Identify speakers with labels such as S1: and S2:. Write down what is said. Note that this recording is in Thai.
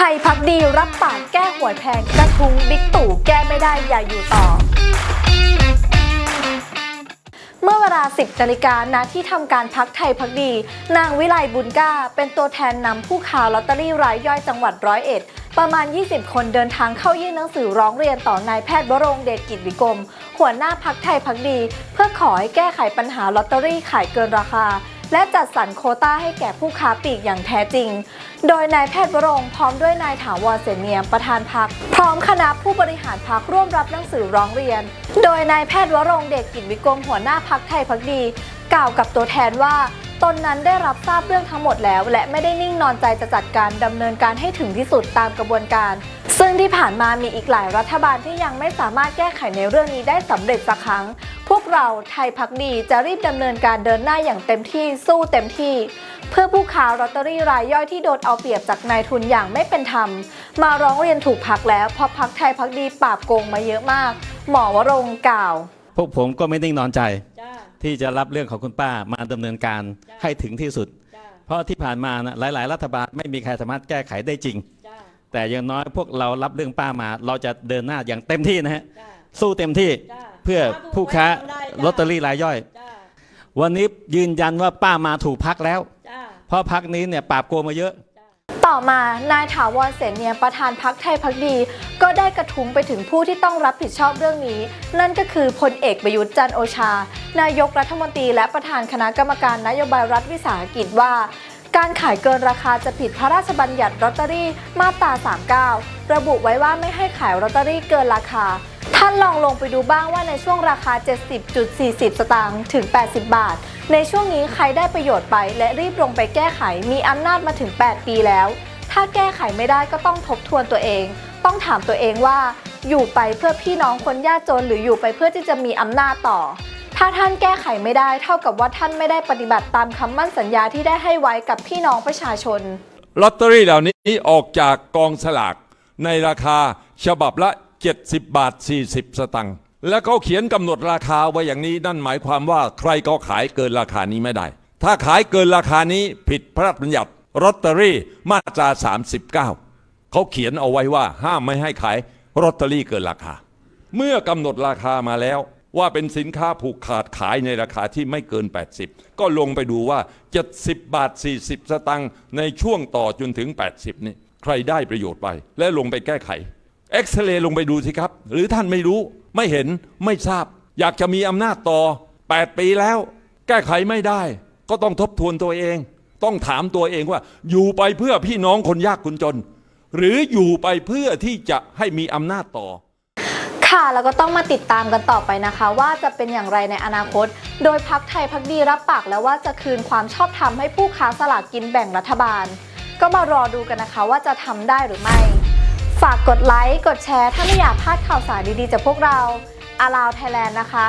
S1: ไทยพักดีรับปากแก้หวยแพงกระทุ้งบิ๊กตู่แก้ไม่ได้อย่าอยู่ต่อ เมื่อเวลา 10นาฬิกาณที่ทำการพักไทยพักดี นางวิไลบุญก้า เป็นตัวแทนนำผู้ค้าลอตเตอรี่รายย่อยจังหวัดร้อยเอ็ดประมาณ 20 คนเดินทางเข้ายื่นหนังสือร้องเรียนต่อนายแพทย์วรงเดชกิจวิกรมหัวหน้าพักไทยพักดี เพื่อขอให้แก้ไขปัญหาลอตเตอรี่ขายเกินราคา และจัดสรรโคต้าให้แก่ผู้ค้าปลีกอย่างแท้จริง โดยนายแพทย์วรงพร้อมด้วยนายถาวรเสนเนียมประธานพัก พร้อมคณะผู้บริหารพักร่วมรับหนังสือร้องเรียน โดยนายแพทย์วรงเดชกิจวิกรมหัวหน้าพักไทยพักดี กล่าวกับตัวแทนว่าตนนั้นได้รับทราบเรื่องทั้งหมดแล้ว และไม่ได้นิ่งนอนใจจะจัดการดำเนินการให้ถึงที่สุดตามกระบวนการ ซึ่งที่ผ่านมามีอีกหลายรัฐบาลที่ยังไม่สามารถแก้ไขในเรื่องนี้ได้สำเร็จสักครั้ง พวกเราไทยพักดีจะรีบดำเนินการเดินหน้าอย่างเต็มที่สู้เต็มที่ เพื่อผู้ค้าลอตเตอรี่รายย่อยที่โดนเอาเปรียบจากนายทุนอย่างไม่เป็นธรรม มาร้องเรียนถูกพักแล้วเพราะพักไทยพักดีปราบโกงมาเยอะมาก หมอวรงค์กล่าว
S2: พวกผมก็ไม่นิ่งนอนใจ
S3: จ้า
S2: ที่จะรับเรื่องของคุณป้ามาดำเนินการ
S3: จ้ะ
S2: ให้ถึงที่สุด
S3: จ้า
S2: เพราะที่ผ่านมานะหลาย ๆ รัฐบาลไม่มีใครสามารถแก้ไขได้จริง
S3: จ้า
S2: แต่อย่างน้อยพวกเรารับเรื่องป้ามา เราจะเดินหน้าอย่างเต็มที่นะฮะ
S3: จ้า
S2: สู้เต็มที่
S3: จ้า
S2: เพื่อผู้ค้า
S3: ทำได้จ้า
S2: ลอตเตอรี่รายย่อย
S3: จ้า
S2: วันนี้ยืนยันว่าป้ามาถูกพักแล้ว
S3: จ้า
S2: เพราะพักนี้เนี่ยปราบโกงมาเยอะ
S1: ต่อมานายถาวรเสนเนียมประธานพักไทยพักดี ก็ได้กระทุ้งไปถึงผู้ที่ต้องรับผิดชอบเรื่องนี้ นั่นก็คือพลเอกประยุทธ์จันทร์โอชา นายกรัฐมนตรีและประธานคณะกรรมการนโยบายรัฐวิสาหกิจว่า การขายเกินราคาจะผิดพระราชบัญญัติลอตเตอรี่มาตรา 39 ระบุไว้ว่าไม่ให้ขายลอตเตอรี่เกินราคา ท่านลองลงไปดูบ้างว่าในช่วงราคา 70.40 สตางค์ถึง 80 บาท ในช่วงนี้ใครได้ประโยชน์ไป และรีบลงไปแก้ไขมีอำนาจมาถึง 8 ปีแล้ว ถ้าแก้ไขไม่ได้ก็ต้องทบทวนตัวเอง ต้องถามตัวเองว่า อยู่ไปเพื่อพี่น้องคนยากจน หรืออยู่ไปเพื่อที่จะมีอำนาจต่อ ถ้าท่านแก้ไขไม่ได้ เท่ากับว่าท่านไม่ได้ปฏิบัติตามคำมั่นสัญญาที่ได้ให้ไว้กับพี่น้องประชาชน
S4: ลอตเตอรี่เหล่านี้ออกจากกองสลากในราคาฉบับละ 70 บาท 40 สตังค์และเขาเขียนกำหนดราคาไว้อย่างนี้นั่นหมายความว่าใครก็ขายเกินราคานี้ไม่ได้ ถ้าขายเกินราคานี้ผิดพระราชบัญญัติลอตเตอรี่มาตรา 39 เขาเขียนเอาไว้ว่าห้ามไม่ให้ขายลอตเตอรี่เกินราคา เมื่อกำหนดราคามาแล้วว่าเป็นสินค้าผูกขาดขายในราคาที่ไม่เกิน 80 ก็ลงไปดูว่า 70 บาท 40 สตังค์ในช่วงต่อจนถึง 80 นี่ใครได้ประโยชน์ไป และลงไปแก้ไข เอ็กซเรย์ลงไปดูสิครับ หรือท่านไม่รู้ไม่เห็นไม่ทราบ อยากจะมีอำนาจต่อ 8 ปีแล้ว แก้ไขไม่ได้ ก็ต้องทบทวนตัวเอง ต้องถามตัวเองว่า อยู่ไปเพื่อพี่น้องคนยากคนจน หรืออยู่ไปเพื่อที่จะให้มีอำนาจต่อ
S1: ค่ะแล้วก็ต้องมาติดตามกันต่อไปนะคะ ว่าจะเป็นอย่างไรในอนาคต โดยพักไทยพักดีรับปากแล้วว่าจะคืนความชอบธรรมให้ผู้ค้าสลากกินแบ่งรัฐบาล ก็มารอดูกันนะคะว่าจะทำได้หรือไม่ ฝากกดไลค์ กดแชร์ ถ้าไม่อยากพลาดข่าวสารดีๆจากพวกเราอาราวไทยแลนด์นะคะ